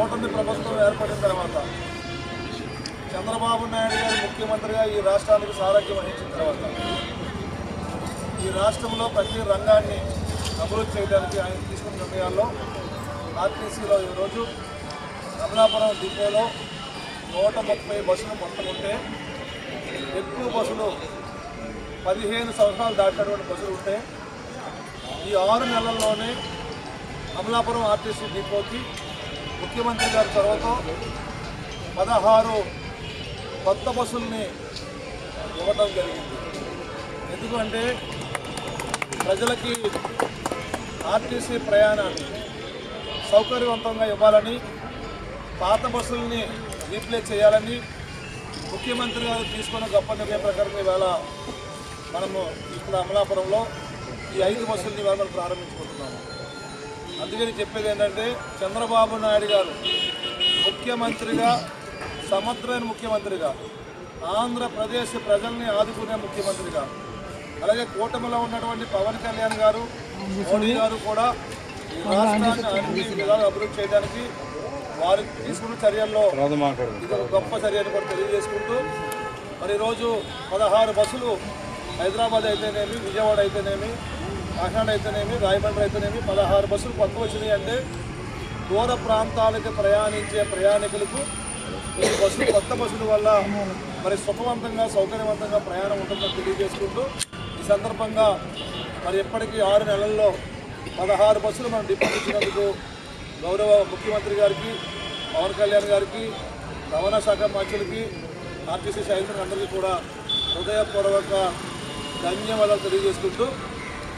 కూటమి ప్రభుత్వం ఏర్పడిన తర్వాత చంద్రబాబు నాయుడు గారు ముఖ్యమంత్రిగా ఈ రాష్ట్రానికి సారథ్యం వహించిన తర్వాత ఈ రాష్ట్రంలో ప్రతి రంగాన్ని అభివృద్ధి చేయడానికి ఆయన తీసుకున్న నిర్ణయాల్లో ఆర్టీసీలో ఈరోజు కమలాపురం డిపోలో నూట ముప్పై బస్సులు మొత్తం ఉంటే ఎక్కువ బస్సులు పదిహేను సంవత్సరాలు దాటినటువంటి బస్సులు ఉంటే ఈ ఆరు నెలల్లోనే అమలాపురం ఆర్టీసీ డిపోకి ముఖ్యమంత్రి గారి చొరవతో పదహారు కొత్త బస్సుల్ని ఇవ్వడం జరిగింది. ఎందుకంటే ప్రజలకి ఆర్టీసీ ప్రయాణాన్ని సౌకర్యవంతంగా ఇవ్వాలని పాత బస్సుల్ని రీప్లేస్ చేయాలని ముఖ్యమంత్రి గారు తీసుకున్న గొప్ప నిర్ణయం ప్రకారం ఈవేళ మనము ఇక్కడ అమలాపురంలో ఈ ఐదు బస్సుల్ని ఇవాళ మనం ప్రారంభించుకుంటున్నాము. అందుకని చెప్పేది ఏంటంటే చంద్రబాబు నాయుడు గారు ముఖ్యమంత్రిగా సమర్థమైన ముఖ్యమంత్రిగా ఆంధ్రప్రదేశ్ ప్రజల్ని ఆదుకునే ముఖ్యమంత్రిగా అలాగే కూటమిలో ఉన్నటువంటి పవన్ కళ్యాణ్ గారు మోడీ గారు కూడా ఈ రాష్ట్రాన్ని అన్ని విధాలు అభివృద్ధి చేయడానికి వారు తీసుకున్న చర్యల్లో ఇది గొప్ప చర్య అని కూడా తెలియజేసుకుంటూ మరి ఈరోజు పదహారు బస్సులు హైదరాబాద్ అయితేనేమి విజయవాడ అయితేనేమి కాకినాడ అయితేనేమి రాయమండ్రి అయితేనేమి పదహారు బస్సులు కొత్త వచ్చినాయి అంటే దూర ప్రాంతాలకు ప్రయాణించే ప్రయాణికులకు ఈ బస్సులు కొత్త బస్సుల వల్ల మరి సుఖవంతంగా సౌకర్యవంతంగా ప్రయాణం ఉంటుందని తెలియజేసుకుంటూ ఈ సందర్భంగా మరి ఇప్పటికీ ఆరు నెలల్లో పదహారు బస్సులు మనం డిపోట్ గౌరవ ముఖ్యమంత్రి గారికి పవన్ కళ్యాణ్ గారికి రవాణా శాఖ మంత్రులకి ఆర్టీసీ సైనికులు అందరికీ కూడా హృదయపూర్వక ధన్యవాదాలు తెలియజేసుకుంటూ